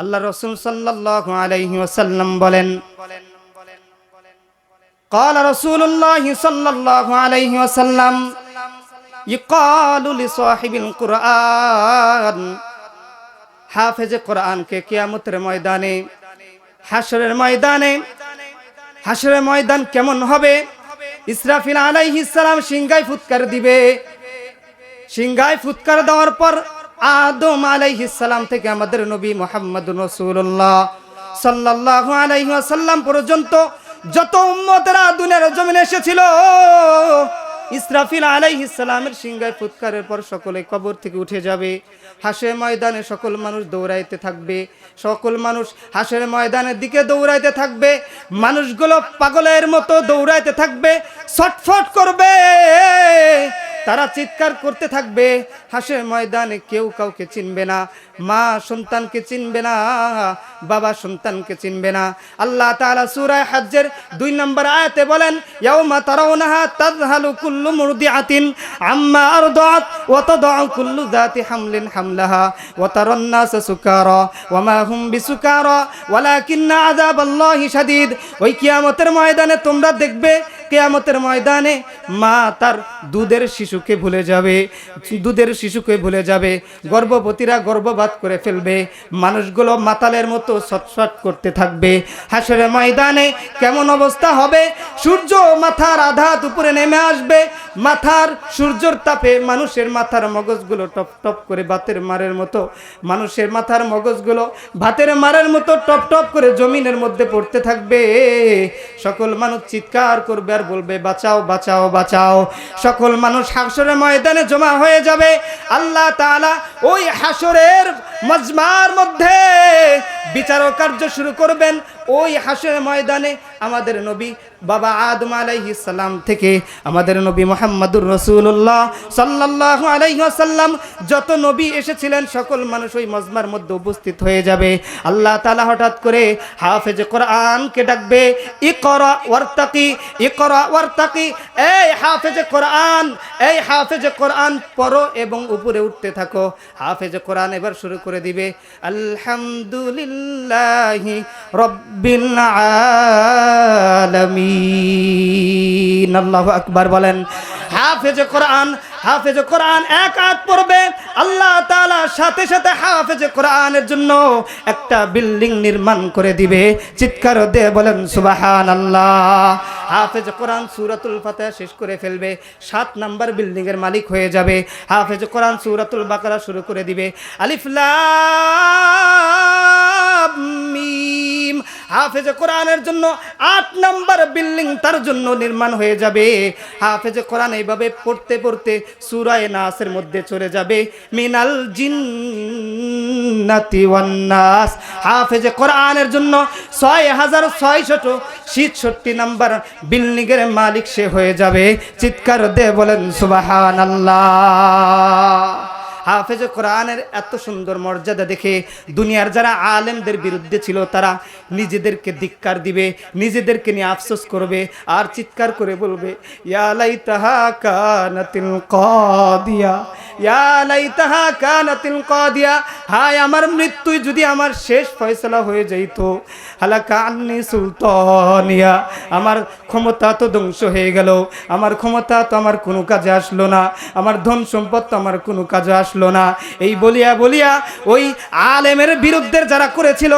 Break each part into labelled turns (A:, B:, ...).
A: আল্লাহ রসুল সাল্লাল্লাহু আলাইহি ওয়াসাল্লাম বলেন قال رسول الله صلى الله عليه وسلم يقال لصاحب القرآن হাফেজে কোরআনকে কিয়ামতের ময়দানে হাসরের ময়দানে হাসরের ময়দান কেমন হবে ইসরাফিল আলাইহিস সালাম সিংগায় ফুৎকার দিবে সিংগায় ফুৎকার দেওয়ার পর আদম আলাইহিস সালাম থেকে আমাদের নবী মোহাম্মদ রসুল্লাহ সাল্লাল্লাহু আলাইহি ওয়াসাল্লাম পর্যন্ত যত উম্মতেরা দুনিয়ার জমিনে এসেছিল, ইসরাফিল আলাইহিস সালামের সিংগায় ফুৎকারের পর সকলে কবর থেকে উঠে যাবে। হাসের ময়দানে সকল মানুষ দৌড়াইতে থাকবে। সকল মানুষ হাসের ময়দানের দিকে দৌড়াইতে থাকবে। মানুষগুলো পাগলের মতো দৌড়াইতে থাকবে, ছটফট করবে। তারা চিৎকার করতে থাকবে। হাসের ময়দানে কেউ কাউকে চিনবে না। মা সন্তানকে চিনবে না, বাবা সন্তানকে চিনবে না। আল্লাহ তাআলা সূরা হজ্জের দুই নম্বর আয়াতে বলেন, ইয়াউমা তারাউনাহা তাযহালু কুল্লু মুরদিআতিন আম্মা আরদাত ওয়া তাদউ কুল্লু যাতি হামলিন হামলাহা ওয়া তারান নাসা সুকারা ওয়া মা হুম বিসুকারা। ওয়ালাকিন্না আযাবাল্লাহি শাদীদ। ওই কিয়ামতের ময়দানে তোমরা দেখবে, কেয়ামতের ময়দানে মা তার দুধের শিশুকে ভুলে যাবে, দুধের শিশুকে ভুলে যাবে, গর্ভবতীরা গর্ভপাত করে ফেলবে, মানুষগুলো মাতালের মতো ছটছট করতে থাকবে। হাসের ময়দানে কেমন অবস্থা হবে? সূর্য মাথার আঘাত উপরে নেমে আসবে। মাথার সূর্যর তাপে মানুষের মাথার মগজগুলো টপ টপ করে বাতের মারের মতো, মানুষের মাথার মগজগুলো ভাতের মারের মতো টপ টপ করে জমিনের মধ্যে পড়তে থাকবে। সকল মানুষ চিৎকার করবে আর বলবে, বাঁচাও বাঁচাও বাঁচাও। সকল মানুষ হাসরের ময়দানে জমা হয়ে যাবে আল্লাহ তাআলা ওই হাসরের মজমার মধ্যে বিচার কার্য শুরু করবেন। ওই হাসরের ময়দানে আমাদের নবী বাবা আদম আলাইহিস সালাম থেকে আমাদের নবী মোহাম্মদুর রসুল্লাহ সাল্লাল্লাহু আলাইহি যত নবী এসেছিলেন, সকল মানুষ ওই মজমার মধ্যে উপস্থিত হয়ে যাবে। আল্লাহ তাআলা হঠাৎ করে হাফেজ কোরআনকে ডাকবে, ইকরা ই করা ওয়ারতাকি, এই হাফেজ কোরআন, এই হাফেজ কোরআন, পড়ো এবং উপরে উঠতে থাকো। হাফেজ কোরআন এবার শুরু করে দিবে, আলহামদুলিল্লাহ রব্বিল আলামিন। আকবার বলেন, হাফেজ কোরআন হাফেজ কোরআন এক আয়াত পড়বে আল্লাহ তাআলা সাথে সাথে হাফেজ কোরআনের জন্য একটা বিল্ডিং নির্মাণ করে দিবে। চিৎকার দিয়ে বলেন সুবাহান আল্লাহ হাফেজ কোরআন সূরাতুল ফাতিহা শেষ করে ফেলবে। সাত নাম্বার বিল্ডিং এর মালিক হয়ে যাবে। হাফেজ কোরআন সূরাতুল বাকারা শুরু করে দিবে। আলিফলা মিম। হাফেজ কোরআনের জন্য আট নাম্বার বিল্ডিং তার জন্য নির্মাণ হয়ে যাবে। হাফেজ কোরআন এইভাবে পড়তে পড়তে সুরায় নাসের মধ্যে চলে যাবে। মিনাল জিন্নাতি ওয়ান নাস হাফেজ কোরআনের জন্য ছয় হাজার ছয়শত ছিষট্টি নাম্বার বিল্ডিং এর মালিক সে হয়ে যাবে। চিৎকার দে বলেন সুবাহান আল্লাহ হাফেজ কোরআনের এত সুন্দর মর্যাদা দেখে দুনিয়ার যারা আলেমদের বিরুদ্ধে ছিল, তারা নিজেদেরকে ধিক্কার দিবে, নিজেদেরকে নিয়ে আফসোস করবে আর চিৎকার করে বলবে ইয়ালাই তাহা কানাতিল কদিয়া। ইয়ালাই তাহা কানাতিল কদিয়া হায়, আমার মৃত্যুই যদি আমার শেষ ফয়সলা হয়ে যাইত, হালাকা আন্নি সুলতানিয়া। আমার ক্ষমতা তো ধ্বংস হয়ে গেল, আমার ক্ষমতা তো আমার কোনো কাজে আসলো না, আমার ধন সম্পদ তো আমার কোনো কাজে আসলো না। এই বলিয়া বলিয়া ওই আলেমের বিরুদ্ধে যারা করেছিল,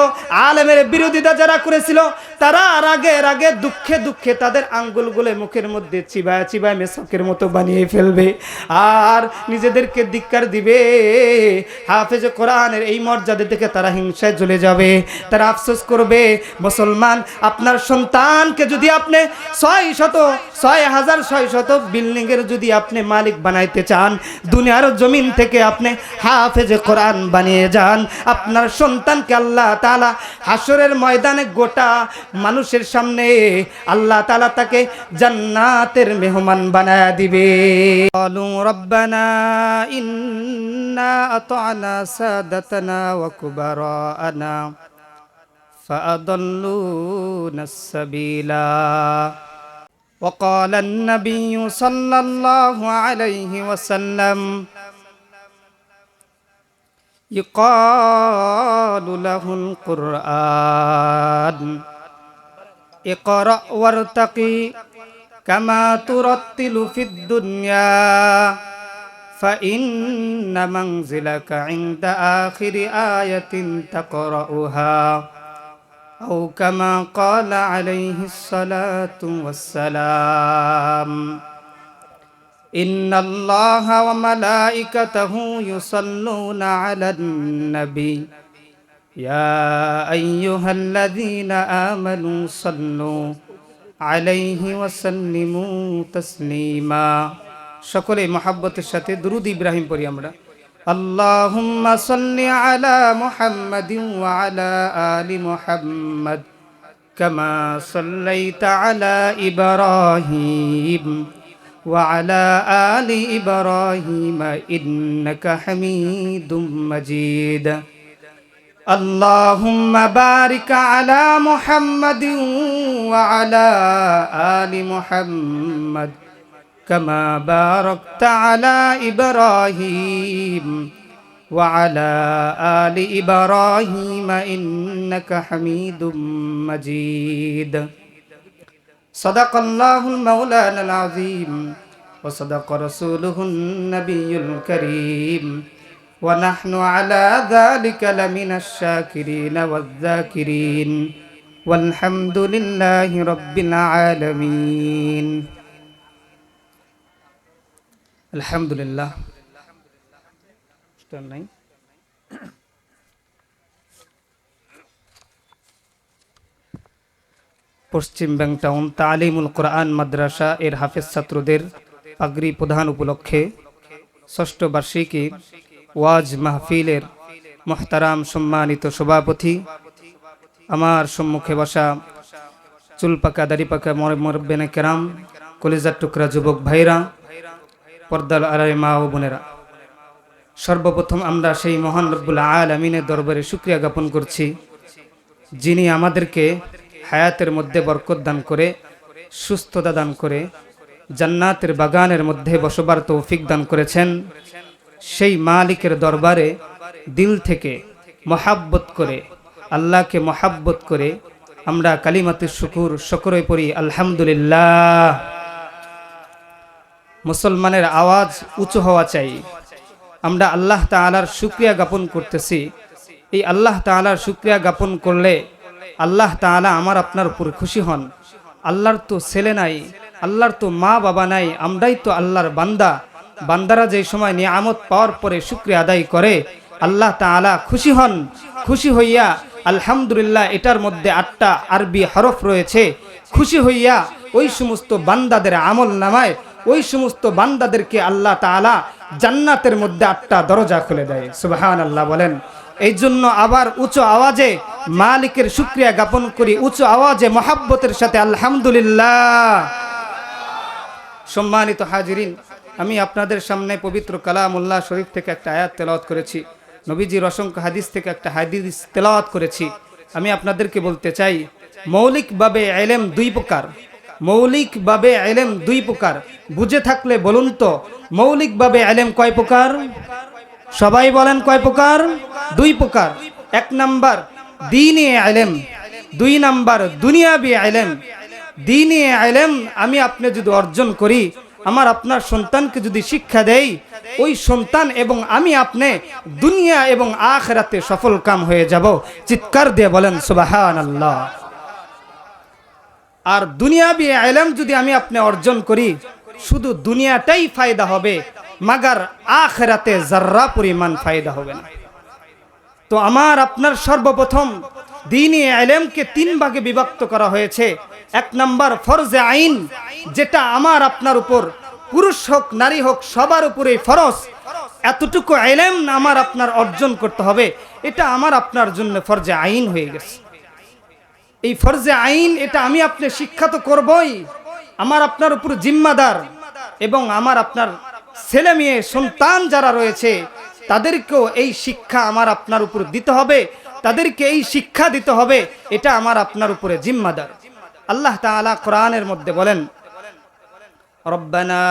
A: আলেমের বিরোধিতা যারা করেছিল, তারা আর আগে আগে দুঃখে দুঃখে তাদের আঙ্গুলগুলো মুখের মধ্যে চিবায় চিবায় মেসকের মতো বানিয়ে ফেলবে। আর তাদেরকে ধিক্কার দিবে। হাফেজ কোরআনের এই মর্যাদা দেখে তারা হিংসায় জ্বলে যাবে। তারা আফসোস করবে, মুসলমান, আপনার সন্তানকে যদি আপনি ছয় শত, ছয় হাজার ছয় শত বিল্ডিংয়ের যদি আপনি মালিক বানাইতে চান, দুনিয়ার জমিন থেকে আপনি হাফেজ কোরআন বানিয়ে যান। আপনার সন্তানকে আল্লাহ তালা হাসরের ময়দানে গোটা মানুষের সামনে আল্লাহ তালা তাকে জান্নাতের মেহমান বানায় দিবে। বলুন, রব্বানা إنا أطعنا سادتنا وكبراءنا فأضلونا السبيلا. وقال النبي صلى الله عليه وسلم يقال له القرآن اقرأ وارتقي كما ترتل في الدنيا. فإن منزلك عند آخر آية تقرأها. أو كما قال عليه الصلاة والسلام إن الله وملائكته يصلون على النبي. يا أيها الذين آمنوا صلوا عليه وسلموا تسليما. সকলে মহাব্বতের সাথে দুরুদ ইব্রাহিম পড়ি আমরা اللهم صل على محمد وعلى آل محمد كما صليت على إبراهيم وعلى آل إبراهيم إنك حميد مجيد اللهم بارك على محمد وعلى آل محمد كما باركت على إبراهيم وعلى آل إبراهيم إنك حميد مجيد. صدق الله المولانا العظيم وصدق رسوله النبي الكريم. ونحن على ذلك لمن الشاكرين والذاكرين. والحمد لله رب العالمين. আলহামদুলিল্লাহ। পশ্চিম ব্যাং টাউন তালিমুল কোরআন মাদ্রাসা এর হাফেজ ছাত্রদের আগ্রি প্রধান উপলক্ষে ষষ্ঠ বার্ষিকী ওয়াজ মাহফিলের মহতারাম সম্মানিত সভাপতি আমার সম্মুখে বসা চুলপাকা দাড়িপাকা মরবেনে কেরাম কলেজার টুকরা যুবক ভাইরা পর্দাল আড়াই মা ও বোনেরা, সর্বপ্রথম আমরা সেই মহান রব্বুল আমিনের দরবারে শুক্রিয়া জ্ঞাপন করছি, যিনি আমাদেরকে হায়াতের মধ্যে বরকত দান করে, সুস্থতা দান করে, জান্নাতের বাগানের মধ্যে বসবার তৌফিক দান করেছেন। সেই মালিকের দরবারে দিল থেকে মহাব্বত করে, আল্লাহকে মহাব্বত করে আমরা কালিমাতে শুকুর, শকরে পড়ি, আলহামদুলিল্লাহ। মুসলমানের আওয়াজ উঁচু হওয়া চাই। আমরা আল্লাহ তালার শুক্রিয়া জ্ঞাপন করতেছি। এই আল্লাহ তালার শুক্রিয়া জ্ঞাপন করলে আল্লাহ তালা আমার আপনার উপর খুশি হন। আল্লাহর তো ছেলে নাই, আল্লাহর তো মা বাবা নাই, আমরাই তো আল্লাহর বান্দা। বান্দারা যে সময় নিয়ামত পাওয়ার পরে শুক্রিয়া আদায় করে, আল্লাহ তালা খুশি হন। খুশি হইয়া আলহামদুলিল্লাহ এটার মধ্যে আটটা আরবি হরফ রয়েছে। খুশি হইয়া ওই সমস্ত বান্দাদের আমল নামায় ওই সমস্ত বান্দাদেরকে আল্লাহ তালা জান্নাতের মধ্যে আটটা দরজা খুলে দেয়। সুবাহান আল্লাহ বলেন। এই জন্য আবার উঁচু আওয়াজে মালিকের শুক্রিয়া জ্ঞাপন করি। উঁচু আওয়াজে মহাব্বতের সাথে আলহামদুলিল্লাহ। সম্মানিত হাজিরিন, আমি আপনাদের সামনে পবিত্র কালামুল্লাহ শরীফ থেকে একটা আয়াত তেলাওয়াত করেছি। নবীজির অসংখ্য হাদিস থেকে একটা হাদিস তেলাওয়াত করেছি। আমি আপনাদেরকে বলতে চাই, মৌলিকভাবে এলেম দুই প্রকার। মৌলিকভাবে এলেম দুই প্রকার। বুঝে থাকলে বলুন তো, মৌলিকভাবে এলেম কয় প্রকার? সবাই বলেন কয় প্রকার? দুই প্রকার। এক নাম্বার, দিনে আলেম দুই নাম্বার, দুনিয়াবি আলেম দিনে আলেম আমি আপনি যদি অর্জন করি, আমার আপনার সন্তানকে যদি শিক্ষা দেই, ওই সন্তান এবং আমি আপনি দুনিয়া এবং আখরাতে সফল কাম হয়ে যাব। চিৎকার দিয়ে বলেন সুবাহান আল্লাহ আর দুনিয়াবি আলেম যদি আমি আপনি অর্জন করি, শুধু দুনিয়াটাই ফায়দা হবে, মাগার আখেরাতে জার্রা পরিমাণ ফায়দা হবে না। তো আমার, আপনার সর্বপ্রথম দিনই আলেমকে তিন ভাগে বিভক্ত করা হয়েছে। এক নাম্বার ফরজে আইন, যেটা আমার, আপনার উপর, পুরুষ হোক, নারী হোক, সবার উপরে ফরজ। এতটুকু আলেম আমার, আপনার অর্জন করতে হবে। এটা আমার, আপনার জন্য ফরজে আইন হয়ে গেছে। এই ফরজে আইন, এটা আমি আপনি শিক্ষা তো করবই। আমার আপনার উপর জিম্মাদার এবং আমার আপনার ছেলে মেয়ে, সন্তান যারা রয়েছে, তাদেরকেও এই শিক্ষা আমার আপনার উপর দিতে হবে। তাদেরকে এই শিক্ষা দিতে হবে, এটা আমার আপনার উপরে জিম্মাদার। আল্লাহ তাআলা কোরআনের মধ্যে বলেন, রব্বানা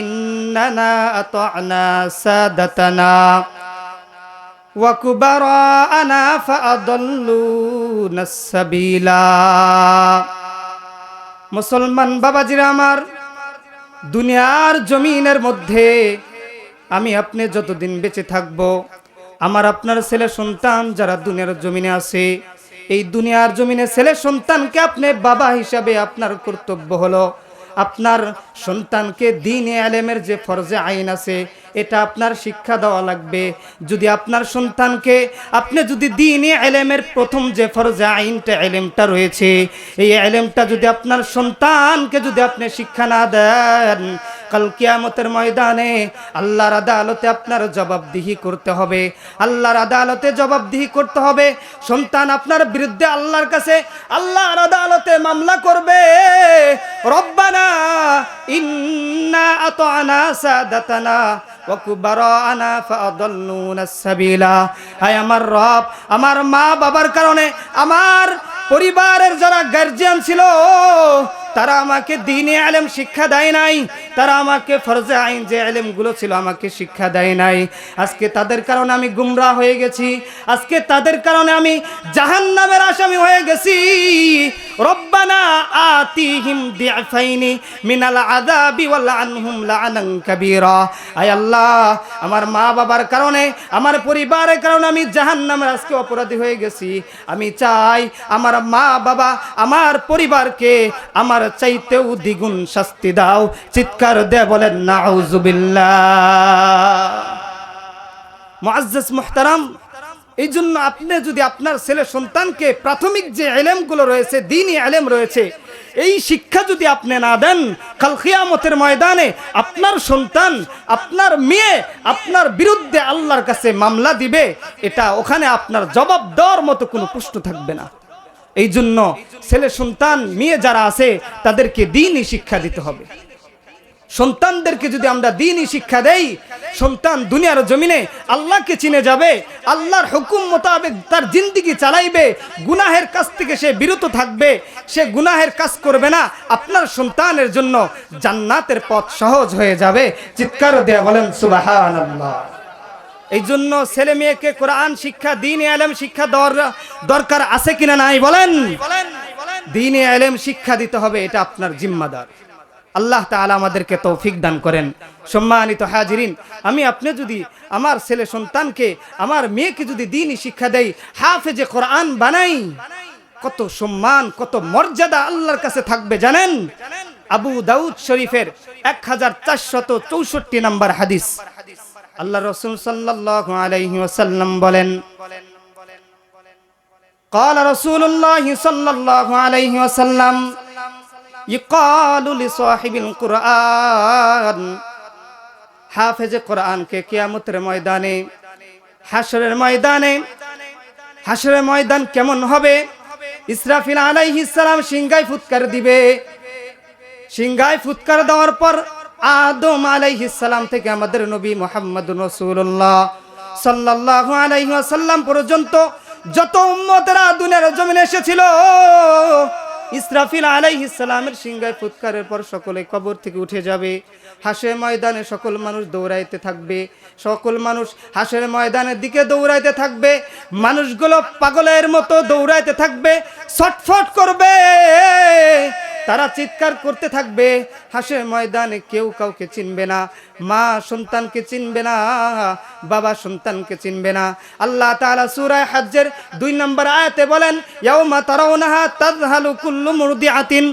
A: ইন্নানা আতা'না সাদাতানা। وكبراءنا فأضلونا السبيلا মুসলমান বাবাজিরা আমার দুনিয়ার জমিনের মধ্যে আমি আপনি যতদিন বেঁচে থাকব আমার আপনার ছেলে সন্তান যারা দুনিয়ার জমিনে আছে এই দুনিয়ার জমিনে ছেলে সন্তানকে আপনি বাবা হিসাবে আপনার কর্তব্য হলো আপনার সন্তানকে দিন আলেমের যে ফরজে আইন আছে এটা আপনার শিক্ষা দেওয়া লাগবে। যদি আপনার সন্তানকে, আপনি যদি দিন এলেমের প্রথম যে ফরজে আইনটা, এলেমটা রয়েছে, এই এলেমটা যদি আপনার সন্তানকে যদি আপনি শিক্ষা না দেন, কাল কিয়ামতের ময়দানে আল্লাহর আদালতে আপনার জবাবদিহি করতে হবে। আল্লাহর আদালতে জবাবদিহি করতে হবে। সন্তান আপনার বিরুদ্ধে আল্লাহর কাছে আল্লাহর আদালতে মামলা করবে। রব্বানা ইন্না আতানা সাদাতানা আমার মা বাবার কারণে আমার পরিবারের যারা গার্জিয়ান ছিল, তারা আমাকে দিনে আলেম শিক্ষা দেয় নাই। তারা আমাকে ফরজে আইন যে আলেমগুলো ছিল আমাকে শিক্ষা দেয় নাই। আজকে তাদের কারণে আমি গুমরা হয়ে গেছি। আজকে তাদের কারণে আমি জাহান্নামের আসামি হয়ে গেছি। রব্বানা আতিহিম দিআফাইনি মিনাল আযাবি ওয়াল আনহুম লাআনান আয় আল্লাহ, আমার মা বাবার কারণে, আমার পরিবারের কারণে আমি জাহান্নামের আজকে অপরাধী হয়ে গেছি। আমি চাই আমার মা বাবা, আমার পরিবারকে আমার চাইতেও দ্বিগুণ শাস্তি দাও। চিৎকার দে বলেন মুহতারাম এই জন্য আপনি যদি আপনার ছেলে সন্তানকে প্রাথমিক যে এলেমগুলো রয়েছে দিনই এলেম রয়েছে, এই শিক্ষা যদি আপনি না দেন, কাল খিয়ামতের ময়দানে আপনার সন্তান, আপনার মেয়ে, আপনার বিরুদ্ধে আল্লাহর কাছে মামলা দিবে, এটা ওখানে আপনার জবাব দেওয়ার মতো কোনো প্রশ্ন থাকবে না। এই জন্য ছেলে, সন্তান, মেয়ে যারা আছে, তাদেরকে দিনই শিক্ষা দিতে হবে। সন্তানদেরকে যদি আমরা দিনই শিক্ষা দেই, সন্তান দুনিয়ার জমিনে আল্লাহকে চিনে যাবে, আল্লাহর হুকুম মোতাবেক তার জিন্দিগি চালাইবে, গুনাহের কাছ থেকে সে বিরত থাকবে, সে গুনাহের কাজ করবে না, আপনার সন্তানের জন্য জান্নাতের পথ সহজ হয়ে যাবে। চিৎকার দেয়া বলেন সুবাহান এই জন্য ছেলে মেয়েকে কোরআন শিক্ষা, দিন আলেম শিক্ষা দেওয়ার দরকার আছে কিনা নাই বলেন? দিন আলেম শিক্ষা দিতে হবে, এটা আপনার জিম্মাদার। আল্লাহ তাআলা আমাদেরকে তৌফিক দান করেন। সম্মানিত হাজিরিন, আমি আপনি যদি আমার ছেলে সন্তানকে, আমার মেয়েকে যদি দিনই শিক্ষা দেয় দেই, হাফেজে কোরআন বানাই, কত সম্মান, কত মর্যাদা আল্লাহর কাছে থাকবে জানেন? আবু দাউদ শরীফের এক হাজার চারশত চৌষট্টি নম্বর হাদিস। আল্লাহ রসুল সাল্লাল্লাহু আলাইহি ওয়াসাল্লাম বলেন قال رسول الله صلى الله عليه وسلم يقال لصاحب القرآن হাফেজে কোরআনকে কিয়ামতের ময়দানে হাসরের ময়দানে হাসরের ময়দান কেমন হবে ইসরাফিল আলাইহিস সালাম সিংগায় ফুৎকার দিবে সিংগায় ফুৎকার দেওয়ার পর আদম আলাইহিস সালাম থেকে আমাদের নবী মোহাম্মদ রসুল্লাহ সাল্লাল্লাহু আলাইহি ওয়াসাল্লাম পর্যন্ত যত উম্মতেরা দুনিয়ার জমিনে এসেছিল, ইসরাফিল আলাইহিস সালামের সিংগায় ফুৎকারের পর সকলে কবর থেকে উঠে যাবে। হাসের ময়দানে সকল মানুষ দৌড়াইতে থাকবে। সকল মানুষ হাসের ময়দানের দিকে দৌড়াইতে থাকবে। মানুষগুলো পাগলের মতো দৌড়াইতে থাকবে, ছটফট করবে। তারা চিৎকার করতে থাকবে। হাসে ময়দানে কেউ কাউকে চিনবে না। মা সন্তানকে চিনবে না, বাবা সন্তানকে চিনবে না। আল্লাহ তাআলা সূরা হজ্জের দুই নম্বর আয়াতে বলেন, ইয়াউমা তারাউনাহা তাযহালু কুল্লু মুরদিআতিন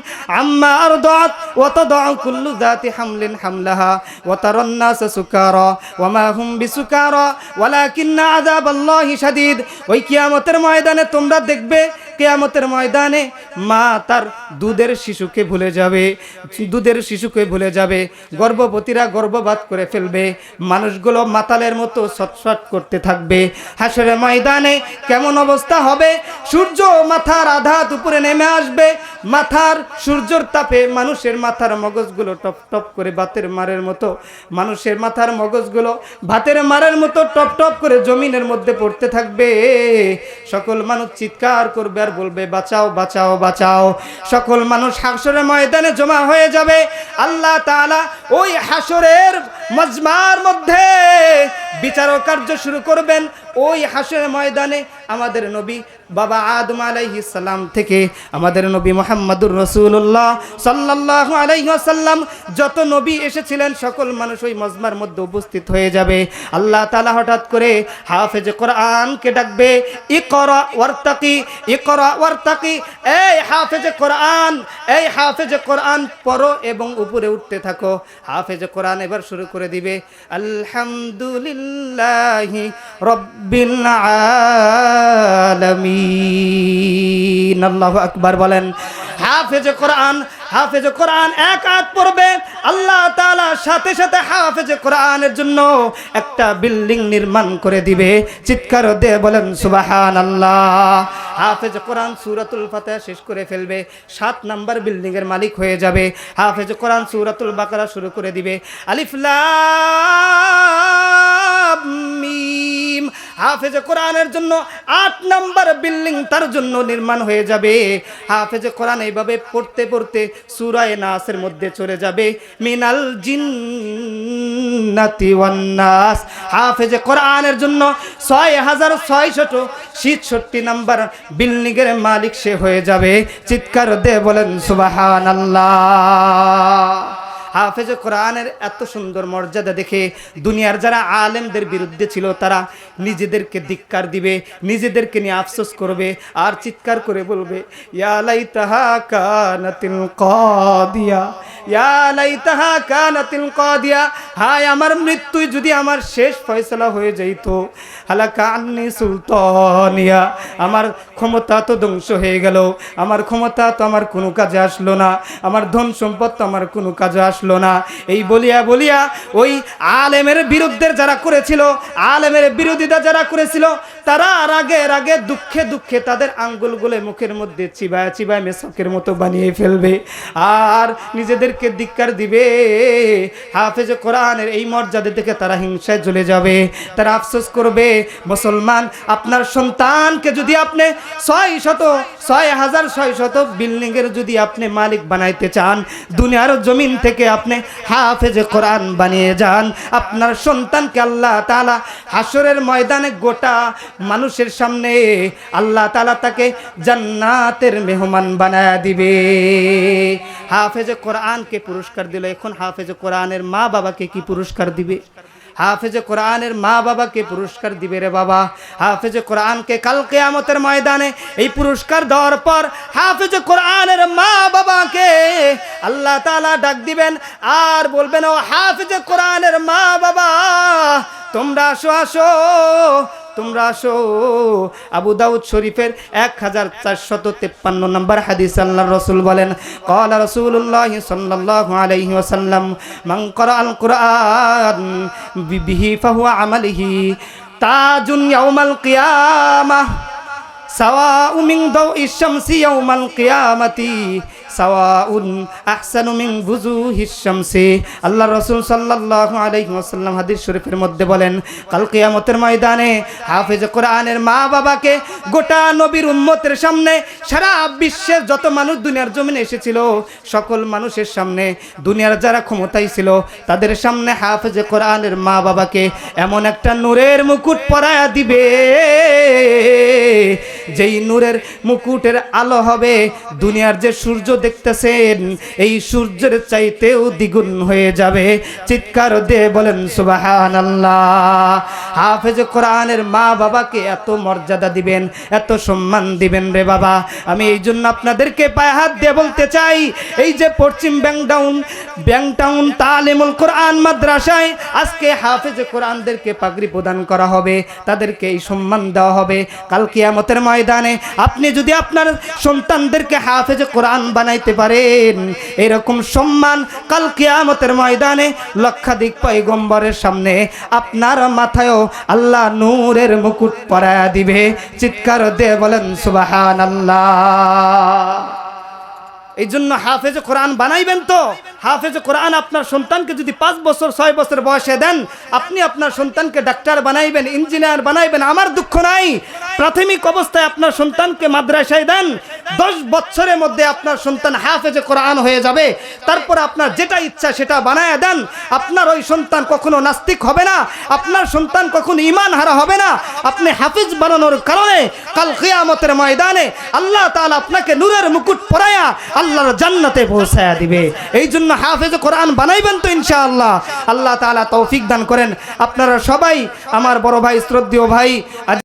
A: আম্মা আরদাত ওয়া তাদউ কুল্লু যাতি হামলিন হামলাহা ওয়া তারান নাসা সুকারা ওয়া মা হুম বিসুকারা। ওয়ালাকিন্না আযাবাল্লাহি শাদীদ। ওই কিয়ামতের ময়দানে তোমরা দেখবে কেয়ামতের ময়দানে মা তার দুধের শিশুকে ভুলে যাবে, দুধের শিশুকে ভুলে যাবে, গর্ভবতীরা গর্ভপাত করে ফেলবে, মানুষগুলো মাতালের মতো ছটছট করতে থাকবে। হাসরের ময়দানে কেমন অবস্থা হবে? সূর্য মাথার আধা দুপুরে নেমে আসবে, মাথার সূর্যর তাপে মানুষের মাথার মগজগুলো টপ টপ করে বাতের মারের মতো, মানুষের মাথার মগজগুলো ভাতের মারের মতো টপ টপ করে জমিনের মধ্যে পড়তে থাকবে। সকল মানুষ চিৎকার করবে আর বলবে, বাঁচাও বাঁচাও বাঁচাও। সকল মানুষ হাসরের ময়দানে জমা হয়ে যাবে। আল্লাহ তাআলা ওই হাসরের মজমার মধ্যে বিচার কার্য শুরু করবেন। ওই হাসের ময়দানে আমাদের নবী বাবা আদম সালাম থেকে আমাদের নবী মোহাম্মদুর রসুল্লাহ সাল্লাল্লাহু আলাইহি ওয়াসাল্লাম যত নবী এসেছিলেন, সকল মানুষ ওই মজমার মধ্যে উপস্থিত হয়ে যাবে। আল্লাহ তালা হঠাৎ করে হাফেজ কোরআনকে ডাকবে, ইকরা ই করা ওয়ারতাকি, এই হাফেজ কোরআন, এই হাফেজ কোরআন, পড়ো এবং উপরে উঠতে থাকো। হাফেজ কোরআন এবার শুরু করে দিবে, আলহামদুলিল্লাহি রব্বিল আলামিন। আল্লাহু আকবার বলেন, হাফেজ কোরআন হাফেজ কোরআন এক আয়াত পড়বে। আল্লাহ তাআলা সাথে সাথে হাফেজ কোরআনের জন্য একটা বিল্ডিং নির্মাণ করে দিবে। চিৎকার দিয়ে বলেন, সুবহানাল্লাহ। হাফেজ কোরআন সূরাতুল ফাতিহা শেষ করে ফেলবে। সাত নাম্বার বিল্ডিং এর মালিক হয়ে যাবে। হাফেজ কোরআন সূরাতুল বাকারা শুরু করে দিবে। আলিফ হাফেজ কোরআনের জন্য আট নাম্বার বিল্ডিং তার জন্য নির্মাণ হয়ে যাবে। হাফেজ কোরআন এইভাবে পড়তে পড়তে সুরায় নাসের মধ্যে চলে যাবে। মিনাল জিন্নাতি ওয়ান নাস হাফেজ কোরআনের জন্য ছয় হাজার ছয়শত ছিষট্টি নাম্বার বিল্ডিং এর মালিক সে হয়ে যাবে। চিৎকার দে বলেন সুবাহান আল্লাহ হাফেজ কোরআনের এত সুন্দর মর্যাদা দেখে দুনিয়ার যারা আলেমদের বিরুদ্ধে ছিল, তারা নিজেদেরকে ধিক্কার দিবে, নিজেদেরকে নিয়ে আফসোস করবে আর চিৎকার করে বলবে ইয়ালাই তাহা ইয়ালাই তাহা হায় আমার মৃত্যুই যদি আমার শেষ ফয়সলা হয়ে যাইত, হালাকা আন্নি সুলতানিয়া, আমার ক্ষমতা তো ধ্বংস হয়ে গেল, আমার ক্ষমতা তো আমার কোনো কাজে আসলো না, আমার ধন সম্পদ তো আমার কোনো কাজে আসলো না। এই বলিয়া বলিয়া ওই আলেমের বিরুদ্ধে যারা করেছিল, আলেমের বিরোধিতা যারা করেছিল, তারা আর আগে আগে দুঃখে দুঃখে তাদের আঙ্গুলগুলো মুখের মধ্যে চিবায় চিবায় মেসকের মতো বানিয়ে ফেলবে আর নিজেদেরকে ধিক্কার দিবে। হাফেজ কোরআনের এই মর্যাদা থেকে তারা হিংসায় চলে যাবে। তারা আফসোস করবে, মুসলমান, আপনার সন্তানকে যদি আপনি ছয় শত, ছয় হাজার ছয় শত বিল্ডিং এর যদি আপনি মালিক বানাইতে চান, দুনিয়ার জমিন থেকে আপনি হাফেজ কোরআন বানিয়ে যান। আপনার সন্তানকে আল্লাহ তালা হাসরের ময়দানে গোটা মানুষের সামনে আল্লাহ তালা তাকে জান্নাতের মেহমান বানায় দিবে। হাফেজ কোরআনকে পুরস্কার দিল, এখন হাফেজ কোরআনের মা বাবাকে কি পুরস্কার দিবে? হাফেজে কোরআনের মা বাবাকে পুরস্কার দিবে রে বাবা। হাফেজে কোরআনকে কালকে আমতের ময়দানে এই পুরস্কার দেওয়ার পর হাফেজে কোরআনের মা বাবাকে আল্লাহ তালা ডাক দিবেন আর বলবেন, ও হাফেজে কোরআনের মা বাবা, তোমরা আসো আসো তোমরা আসো। আবু দাউদ শরীফের এক হাজার চারশত তেপ্পান্ন নম্বর হাদিস আল্লাহ রসুল বলেন কলা রসুল্লাহ সাল্লাহ আলাইহি ওয়াসাল্লাম, মান করা আল কোরআন বিহি ফাহুয়া আমালিহি তাজুন ইয়াউমাল কিয়ামাহ সাওয়াউ মিন দাউই শামসি ইয়াউমাল কিয়ামাতি। সাওয়াউন আহসানু মিন আল্লাহ রাসূল সাল্লাল্লাহু আলাইহি ওয়াসাল্লাম শরীফের মধ্যে বলেন, কাল কিয়ামতের ময়দানে হাফেজ কোরআনের মা বাবাকে গোটা নবীর উম্মতের সামনে সারা বিশ্বের যত মানুষ দুনিয়ার জমিনে এসেছিল, সকল মানুষের সামনে দুনিয়ার যারা ক্ষমতায় ছিল, তাদের সামনে হাফেজ কোরআনের মা বাবাকে এমন একটা নূরের মুকুট পরায়া দিবে, যেই নূরের মুকুটের আলো হবে দুনিয়ার যে সূর্য দেখতেছেন, এই সূর্যের চাইতেও দ্বিগুণ হয়ে যাবে। চিৎকার দিয়ে বলেন সুবাহান আল্লাহ হাফেজ কোরআনের মা বাবাকে এত মর্যাদা দিবেন, এত সম্মান দিবেন রে বাবা। আমি এই জন্য আপনাদেরকে পায়ে হাত দিয়ে বলতে চাই, এই যে পশ্চিম ব্যাংটাউন ব্যাংটাউন তালিমুল কোরআন মাদ্রাসায় আজকে হাফেজ কোরআনদেরকে পাগড়ি প্রদান করা হবে, তাদেরকে এই সম্মান দেওয়া হবে। কাল কিয়ামতের ময়দানে আপনি যদি আপনার সন্তানদেরকে হাফেজ কোরআন বানাইতে পারেন। এরকম সম্মান কাল কিয়ামতের ময়দানে লক্ষাধিক পয়গম্বরের সামনে আপনার মাথায়ও আল্লাহ নূরের মুকুট পরায়া দিবে। চিৎকার দিয়ে বলেন সুবাহান আল্লাহ এই জন্য হাফেজ কোরআন বানাইবেন তো। হাফেজ কোরআন আপনার সন্তানকে যদি পাঁচ বছর, ছয় বছর বয়সে দেন, আপনি আপনার সন্তানকে ডাক্তার বানাইবেন, ইঞ্জিনিয়ার বানাইবেন, আমার দুঃখ নাই। প্রাথমিক অবস্থায় আপনার সন্তানকে মাদ্রাসায় দেন দশ বছরের মধ্যে আপনার সন্তান হাফেজে কোরআন হয়ে যাবে। তারপর আপনার যেটা ইচ্ছা সেটা বানায় দেন। আপনার ওই সন্তান কখনো নাস্তিক হবে না। আপনার সন্তান কখনো ইমান হারা হবে না। আপনি হাফিজ বানানোর কারণে কাল কিয়ামতের ময়দানে আল্লাহ তাআলা আপনাকে নূরের মুকুট পরায়া আল্লাহর জান্নাতে পৌঁছায়া দিবে। এই জন্য হাফেজ কোরআন বানাইবেন তো ইনশাআল্লাহ। আল্লাহ তাআলা তৌফিক দান করেন। আপনারা সবাই, আমার বড় ভাই, শ্রদ্ধেয় ভাই